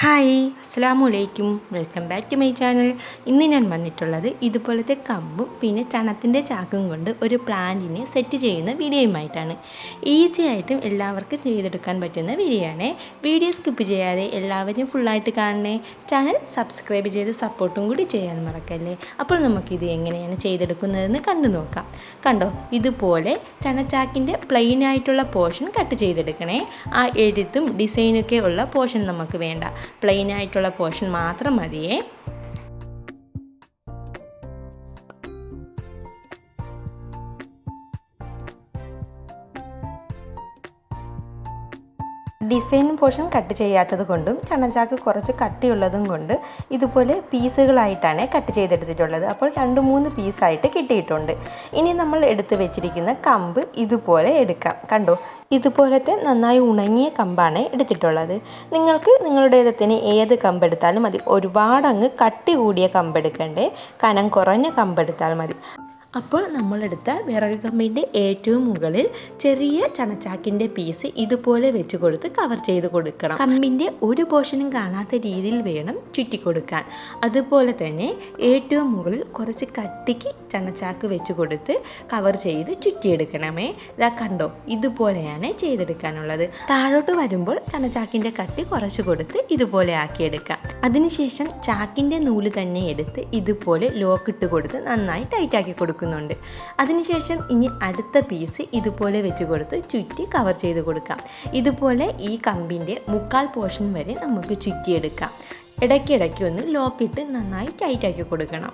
Hi അസ്സാം വലൈക്കും welcome back to my channel. ഇന്ന് ഞാൻ വന്നിട്ടുള്ളത് ഇതുപോലത്തെ കമ്പും പിന്നെ ചണത്തിന്റെ ചാക്കും കൊണ്ട് ഒരു പ്ലാന്റിനെ സെറ്റ് ചെയ്യുന്ന വീഡിയോയുമായിട്ടാണ്. ഈസി ആയിട്ടും എല്ലാവർക്കും ചെയ്തെടുക്കാൻ പറ്റുന്ന വീഡിയോ ആണ് വീഡിയോ സ്കിപ്പ് ചെയ്യാതെ എല്ലാവരും ഫുള്ളായിട്ട് കാണണേ. ചാനൽ സബ്സ്ക്രൈബ് ചെയ്ത് സപ്പോർട്ടും കൂടി ചെയ്യാൻ മറക്കല്ലേ? അപ്പോൾ നമുക്കിത് എങ്ങനെയാണ് ചെയ്തെടുക്കുന്നതെന്ന് കണ്ടു നോക്കാം. കണ്ടോ? ഇതുപോലെ ചണച്ചാക്കിന്റെ പ്ലെയിൻ ആയിട്ടുള്ള പോർഷൻ കട്ട് ചെയ്തെടുക്കണേ. ആ എഴുത്തും ഡിസൈനൊക്കെ ഉള്ള പോർഷൻ നമുക്ക് വേണ്ട. പ്ലെയിൻ ആയിട്ടുള്ള പോർഷൻ മാത്രം മതിയേ. ഡിസൈൻ പോർഷൻ കട്ട് ചെയ്യാത്തത് കൊണ്ടും ചണചാക്ക് കുറച്ച് കട്ടിയുള്ളതും കൊണ്ട് ഇതുപോലെ പീസുകളായിട്ടാണ് കട്ട് ചെയ്തെടുത്തിട്ടുള്ളത്. അപ്പോൾ രണ്ട് മൂന്ന് പീസായിട്ട് കിട്ടിയിട്ടുണ്ട്. ഇനി നമ്മൾ എടുത്ത് വെച്ചിരിക്കുന്ന കമ്പ് ഇതുപോലെ എടുക്കാം. കണ്ടോ? ഇതുപോലത്തെ നന്നായി ഉണങ്ങിയ കമ്പാണ് എടുത്തിട്ടുള്ളത്. നിങ്ങൾക്ക് നിങ്ങളുടേതത്തിന് ഏത് കമ്പെടുത്താലും മതി. ഒരുപാടങ്ങ് കട്ടി കൂടിയ കമ്പെടുക്കണ്ടേ കനം കുറഞ്ഞ കമ്പെടുത്താൽ മതി. അപ്പോൾ നമ്മളെടുത്ത വിറക് കമ്പിന്റെ ഏറ്റവും മുകളിൽ ചെറിയ ചണച്ചാക്കിന്റെ പീസ് ഇതുപോലെ വെച്ച് കൊടുത്ത് കവർ ചെയ്ത് കൊടുക്കണം. കമ്പിന്റെ ഒരു പോർഷനും കാണാത്ത രീതിയിൽ വേണം ചുറ്റിക്കൊടുക്കാൻ. അതുപോലെ തന്നെ ഏറ്റവും മുകളിൽ കുറച്ച് കട്ടിക്ക് ചണച്ചാക്ക് വെച്ച് കൊടുത്ത് കവർ ചെയ്ത് ചുറ്റിയെടുക്കണമേ. ഇതാ കണ്ടോ ഇതുപോലെയാണ് ചെയ്തെടുക്കാനുള്ളത്. താഴോട്ട് വരുമ്പോൾ ചണച്ചാക്കിന്റെ കട്ടി കുറച്ച് കൊടുത്ത് ഇതുപോലെ ആക്കിയെടുക്കാം. അതിനുശേഷം ചാക്കിന്റെ നൂൽ തന്നെ എടുത്ത് ഇതുപോലെ ലോക്കിട്ട് കൊടുത്ത് നന്നായി ടൈറ്റാക്കി കൊടുക്കും കൊടുക്കുന്നുണ്ട്. അതിനുശേഷം ഇനി അടുത്ത പീസ് ഇതുപോലെ വെച്ച് കൊടുത്ത് ചുറ്റി കവർ ചെയ്ത് കൊടുക്കാം. ഇതുപോലെ ഈ കമ്പിന്റെ മുക്കാൽ പോർഷൻ വരെ നമുക്ക് ചുറ്റിയെടുക്കാം. ഇടയ്ക്കിടയ്ക്ക് ഒന്ന് ലോക്കിട്ട് നന്നായി ടൈറ്റാക്കി കൊടുക്കണം.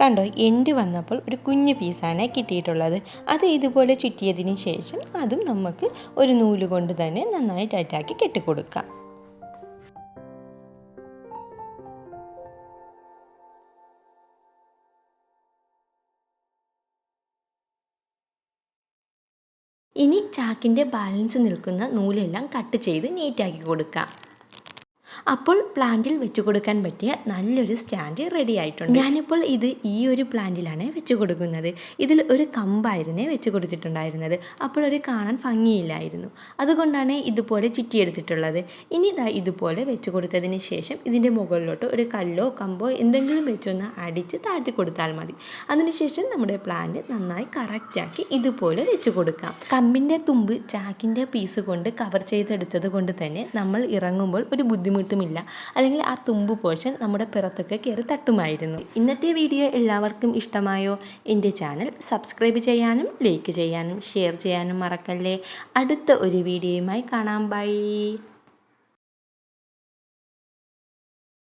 കണ്ടോ എൻഡ് വന്നപ്പോൾ ഒരു കുഞ്ഞു പീസാണ് കിട്ടിയിട്ടുള്ളത്. അത് ഇതുപോലെ ചുറ്റിയതിന് ശേഷം അതും നമുക്ക് ഒരു നൂൽ കൊണ്ട് തന്നെ നന്നായി ടൈറ്റാക്കി കെട്ടിക്കൊടുക്കാം. ഇനി ചാക്കിന്റെ ബാലൻസ് നിൽക്കുന്ന നൂലെല്ലാം കട്ട് ചെയ്ത് നീറ്റാക്കി കൊടുക്കാം. അപ്പോൾ പ്ലാന്റിൽ വെച്ച് കൊടുക്കാൻ പറ്റിയ നല്ലൊരു സ്റ്റാൻഡ് റെഡി ആയിട്ടുണ്ട് ഞാനിപ്പോൾ ഇത് ഈ ഒരു പ്ലാന്റിലാണ് വെച്ച് കൊടുക്കുന്നത്. ഇതിൽ ഒരു കമ്പായിരുന്നേ വെച്ച് കൊടുത്തിട്ടുണ്ടായിരുന്നത്. അപ്പോൾ ഒരു കാണാൻ ഭംഗിയില്ലായിരുന്നു. അതുകൊണ്ടാണ് ഇതുപോലെ ചുറ്റിയെടുത്തിട്ടുള്ളത് ഇനി ഇതാ ഇതുപോലെ വെച്ച് കൊടുത്തതിന് ശേഷം ഇതിന്റെ മുകളിലോട്ട് ഒരു കല്ലോ കമ്പോ എന്തെങ്കിലും വെച്ചൊന്ന് അടിച്ച് താഴ്ത്തി കൊടുത്താൽ മതി. അതിനുശേഷം നമ്മുടെ പ്ലാന്റ് നന്നായി കറക്റ്റാക്കി ഇതുപോലെ വെച്ച് കൊടുക്കാം. കമ്പിന്റെ തുമ്പ് ചാക്കിന്റെ പീസ് കൊണ്ട് കവർ ചെയ്തെടുത്തത് കൊണ്ട് തന്നെ നമ്മൾ ഇറങ്ങുമ്പോൾ ഒരു ബുദ്ധിമുട്ട് കിട്ടുമില്ല അല്ലെങ്കിൽ ആ തുമ്പ് പോഷൻ നമ്മുടെ പിറത്തൊക്കെ കയറി തട്ടുമായിരുന്നു. ഇന്നത്തെ വീഡിയോ എല്ലാവർക്കും ഇഷ്ടമായോ? എന്റെ ചാനൽ സബ്സ്ക്രൈബ് ചെയ്യാനും ലൈക്ക് ചെയ്യാനും ഷെയർ ചെയ്യാനും മറക്കല്ലേ. അടുത്ത ഒരു വീഡിയോയുമായി കാണാം. ബൈ.